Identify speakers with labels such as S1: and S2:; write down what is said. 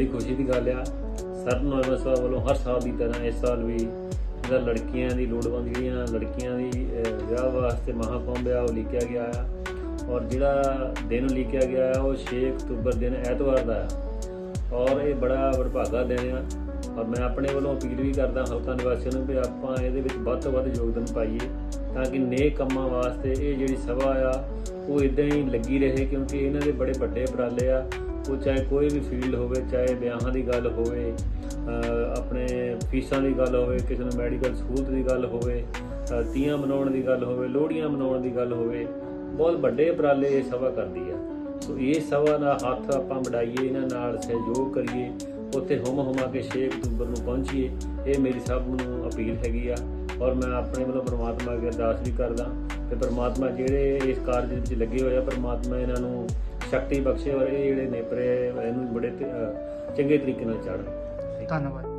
S1: ਬੜੀ ਖੁਸ਼ੀ ਦੀ ਗੱਲ ਆ। ਸਰ ਨੋਇਮਾ ਸਾਹਿਬ ਵੱਲੋਂ ਹਰ ਸਾਲ ਦੀ ਤਰ੍ਹਾਂ ਇਸ ਸਾਲ ਵੀ ਜਿਹੜਾ ਲੜਕੀਆਂ ਦੀ ਲੋੜਵੰਦ ਜਿਹੜੀਆਂ ਲੜਕੀਆਂ ਦੀ ਵਿਆਹ ਵਾਸਤੇ ਮਹਾਕੁੰਭ ਆ ਉਹ ਲਿਖਿਆ ਗਿਆ ਆ। ਔਰ ਜਿਹੜਾ ਦਿਨ ਲਿਖਿਆ ਗਿਆ ਆ, ਉਹ 6 ਅਕਤੂਬਰ ਦਿਨ ਐਤਵਾਰ ਦਾ ਆ। ਔਰ ਇਹ ਬੜਾ ਵਡਭਾਗਾ ਦਿਨ ਆ। ਔਰ ਮੈਂ ਆਪਣੇ ਵੱਲੋਂ ਅਪੀਲ ਵੀ ਕਰਦਾ ਹਲਕਾ ਨਿਵਾਸੀਆਂ ਨੂੰ ਵੀ ਆਪਾਂ ਇਹਦੇ ਵਿੱਚ ਵੱਧ ਤੋਂ ਵੱਧ ਯੋਗਦਾਨ ਪਾਈਏ ਤਾਂ ਕਿ ਨੇਕ ਕੰਮਾਂ ਵਾਸਤੇ ਇਹ ਜਿਹੜੀ ਸਭਾ ਆ, ਉਹ ਇਦਾਂ ਹੀ ਲੱਗੀ ਰਹੇ ਕਿਉਂਕਿ ਇਹਨਾਂ ਦੇ ਬੜੇ ਵੱਡੇ ਉਪਰਾਲੇ ਆ। ਉਹ ਚਾਹੇ ਕੋਈ ਵੀ ਫੀਲਡ ਹੋਵੇ, ਚਾਹੇ ਵਿਆਹਾਂ ਦੀ ਗੱਲ ਹੋਵੇ ਆਪਣੇ ਫੀਸਾਂ ਦੀ ਗੱਲ ਹੋਵੇ, ਕਿਸੇ ਨੂੰ ਮੈਡੀਕਲ ਸਹੂਲਤ ਦੀ ਗੱਲ ਹੋਵੇ ਤੀਆਂ ਮਨਾਉਣ ਦੀ ਗੱਲ ਹੋਵੇ, ਲੋਹੜੀਆਂ ਮਨਾਉਣ ਦੀ ਗੱਲ ਹੋਵੇ, ਬਹੁਤ ਵੱਡੇ ਉਪਰਾਲੇ ਇਹ ਸਭਾ ਕਰਦੀ ਆ। ਸੋ ਇਹ ਸਭਾ ਦਾ ਹੱਥ ਆਪਾਂ ਵਡਾਈਏ ਇਹਨਾਂ ਨਾਲ ਸਹਿਯੋਗ ਕਰੀਏ, ਉੱਥੇ ਹੁਮ ਹੁਮਾ ਕੇ 6 ਅਕਤੂਬਰ ਨੂੰ ਪਹੁੰਚੀਏ। ਇਹ ਮੇਰੀ ਸਭ ਨੂੰ ਅਪੀਲ ਹੈਗੀ ਆ ਔਰ ਮੈਂ ਆਪਣੇ ਵੱਲੋਂ ਪ੍ਰਮਾਤਮਾ ਅੱਗੇ ਅਰਦਾਸ ਵੀ ਕਰਦਾ ਕਿ ਪ੍ਰਮਾਤਮਾ ਜਿਹੜੇ ਇਸ ਕਾਰਜ ਵਿੱਚ ਲੱਗੇ ਹੋਏ ਆ, ਪ੍ਰਮਾਤਮਾ ਇਹਨਾਂ ਨੂੰ ਸ਼ਕਤੀ ਬਖਸ਼ੇ ਔਰ ਇਹ ਜਿਹੜੇ ਨੇਪਰੇ ਇਹਨੂੰ ਬੜੇ ਚੰਗੇ ਤਰੀਕੇ ਨਾਲ ਚੜ੍ਹਨ।
S2: ਧੰਨਵਾਦ।